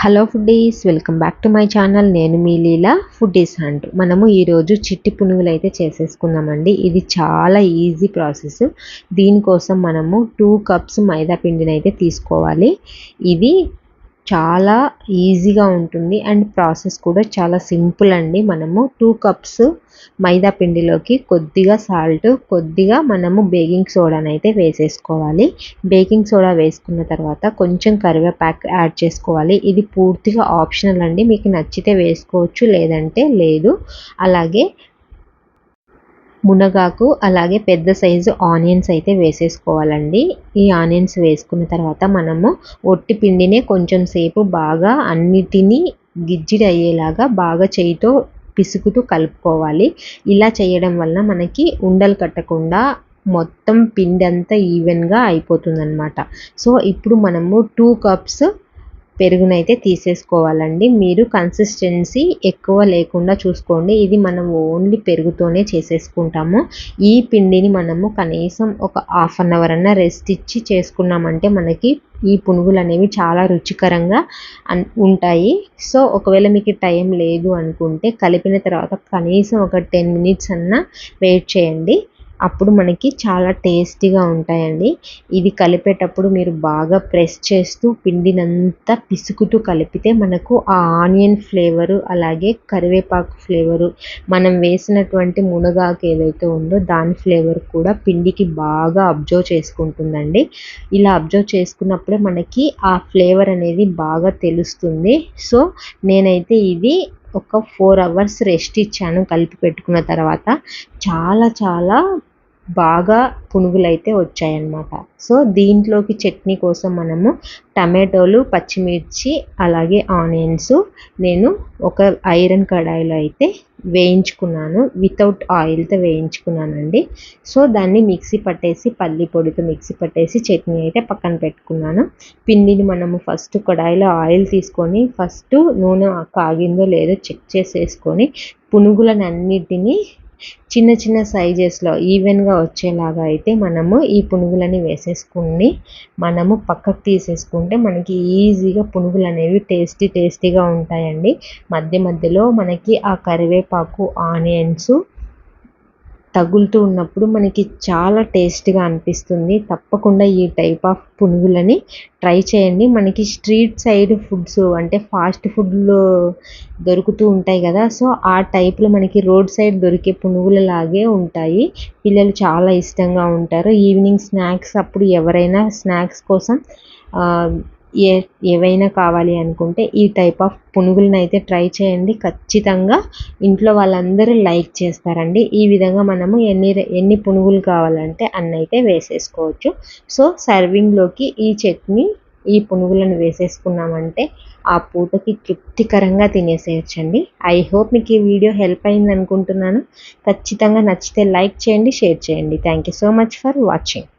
Hello foodies welcome back to my channel. నేను మీ లీలా foodies hunt. మనము ఈరోజు చిట్టి పునుగులు అయితే చేసేసుకుందామండి. ఇది చాలా ఈజీ ప్రాసెస్. దీనికోసం మనము టూ కప్స్ మైదా పిండిని అయితే తీసుకోవాలి. ఇది చాలా ఈజీగా ఉంటుంది. అండ్ ప్రాసెస్ కూడా చాలా సింపుల్ అండి. మనము టూ కప్స్ మైదా పిండిలోకి కొద్దిగా సాల్ట్ కొద్దిగా మనము బేకింగ్ సోడాని అయితే వేసేసుకోవాలి. బేకింగ్ సోడా వేసుకున్న తర్వాత కొంచెం కరివేపాకు యాడ్ చేసుకోవాలి. ఇది పూర్తిగా ఆప్షనల్ అండి. మీకు నచ్చితే వేసుకోవచ్చు లేదంటే లేదు. అలాగే మునగాకు అలాగే పెద్ద సైజు ఆనియన్స్ అయితే వేసేసుకోవాలండి. ఈ ఆనియన్స్ వేసుకున్న తర్వాత మనము ఒట్టి పిండినే కొంచెం సేపు బాగా అన్నిటినీ గిజ్జిడి అయ్యేలాగా బాగా చేయితో పిసుకుతూ కలుపుకోవాలి. ఇలా చేయడం వలన మనకి ఉండలు కట్టకుండా మొత్తం పిండి అంతా ఈవెన్గా అయిపోతుందన్నమాట. సో ఇప్పుడు మనము టూ కప్స్ పెరుగునైతే తీసేసుకోవాలండి. మీరు కన్సిస్టెన్సీ ఎక్కువ లేకుండా చూసుకోండి. ఇది మనం ఓన్లీ పెరుగుతోనే చేసేసుకుంటాము. ఈ పిండిని మనము కనీసం ఒక హాఫ్ అన్ అవర్ అన్న రెస్ట్ ఇచ్చి చేసుకున్నామంటే మనకి ఈ పునుగులు అనేవి చాలా రుచికరంగా ఉంటాయి. సో ఒకవేళ మీకు టైం లేదు అనుకుంటే కలిపిన తర్వాత కనీసం ఒక టెన్ మినిట్స్ అన్న వెయిట్ చేయండి. అప్పుడు మనకి చాలా టేస్టీగా ఉంటాయండి. ఇది కలిపేటప్పుడు మీరు బాగా ప్రెస్ చేస్తూ పిండినంతా పిసుకుతూ కలిపితే మనకు ఆ ఆనియన్ ఫ్లేవరు అలాగే కరివేపాకు ఫ్లేవరు మనం వేసినటువంటి మునగాకు ఏదైతే ఉందో దాని ఫ్లేవర్ కూడా పిండికి బాగా అబ్జర్వ్ చేసుకుంటుందండి. ఇలా అబ్జర్వ్ చేసుకున్నప్పుడే మనకి ఆ ఫ్లేవర్ అనేది బాగా తెలుస్తుంది. సో నేనైతే ఇది ఒక ఫోర్ అవర్స్ రెస్ట్ ఇచ్చాను కలిపి పెట్టుకున్న తర్వాత. చాలా చాలా బాగా పునుగులైతే వచ్చాయన్నమాట. సో దీంట్లోకి చట్నీ కోసం మనము టమాటోలు పచ్చిమిర్చి అలాగే ఆనియన్స్ నేను ఒక ఐరన్ కడాయిలో అయితే వేయించుకున్నాను. వితౌట్ ఆయిల్తో వేయించుకున్నానండి. సో దాన్ని మిక్సీ పట్టేసి పల్లి పొడితో మిక్సీ పట్టేసి చట్నీ అయితే పక్కన పెట్టుకున్నాను. పిండిని మనము ఫస్ట్ కడాయిలో ఆయిల్ తీసుకొని ఫస్ట్ నూనె కాగిందో లేదో చెక్ చేసేసుకొని పునుగులను అన్నిటినీ చిన్న చిన్న సైజెస్లో ఈవెన్గా వచ్చేలాగా అయితే మనము ఈ పునుగులని వేసేసుకుని మనము పక్కకు తీసేసుకుంటే మనకి ఈజీగా పునుగులు అనేవి టేస్టీ టేస్టీగా ఉంటాయండి. మధ్య మధ్యలో మనకి ఆ కరివేపాకు ఆనియన్స్ తగులుతూ ఉన్నప్పుడు మనకి చాలా టేస్ట్గా అనిపిస్తుంది. తప్పకుండా ఈ టైప్ ఆఫ్ పునుగులని ట్రై చేయండి. మనకి స్ట్రీట్ సైడ్ ఫుడ్స్ అంటే ఫాస్ట్ ఫుడ్లో దొరుకుతూ ఉంటాయి కదా సో ఆ టైప్లో మనకి రోడ్ సైడ్ దొరికే పునుగుల లాగే ఉంటాయి. పిల్లలు చాలా ఇష్టంగా ఉంటారు. ఈవినింగ్ స్నాక్స్ అప్పుడు ఎవరైనా స్నాక్స్ కోసం ఏ ఏవైనా కావాలి అనుకుంటే ఈ టైప్ ఆఫ్ పునుగులను అయితే ట్రై చేయండి. ఖచ్చితంగా ఇంట్లో వాళ్ళందరూ లైక్ చేస్తారండి. ఈ విధంగా మనము ఎన్ని ఎన్ని పునుగులు కావాలంటే అన్నైతే వేసేసుకోవచ్చు. సో సర్వింగ్లోకి ఈ చట్నీ ఈ పునుగులను వేసేసుకున్నామంటే ఆ పూటకి తృప్తికరంగా తినేసేయచ్చండి. ఐ హోప్ మీకు ఈ వీడియో హెల్ప్ అయింది అనుకుంటున్నాను ఖచ్చితంగా నచ్చితే లైక్ చేయండి షేర్ చేయండి. Thank you so much for watching.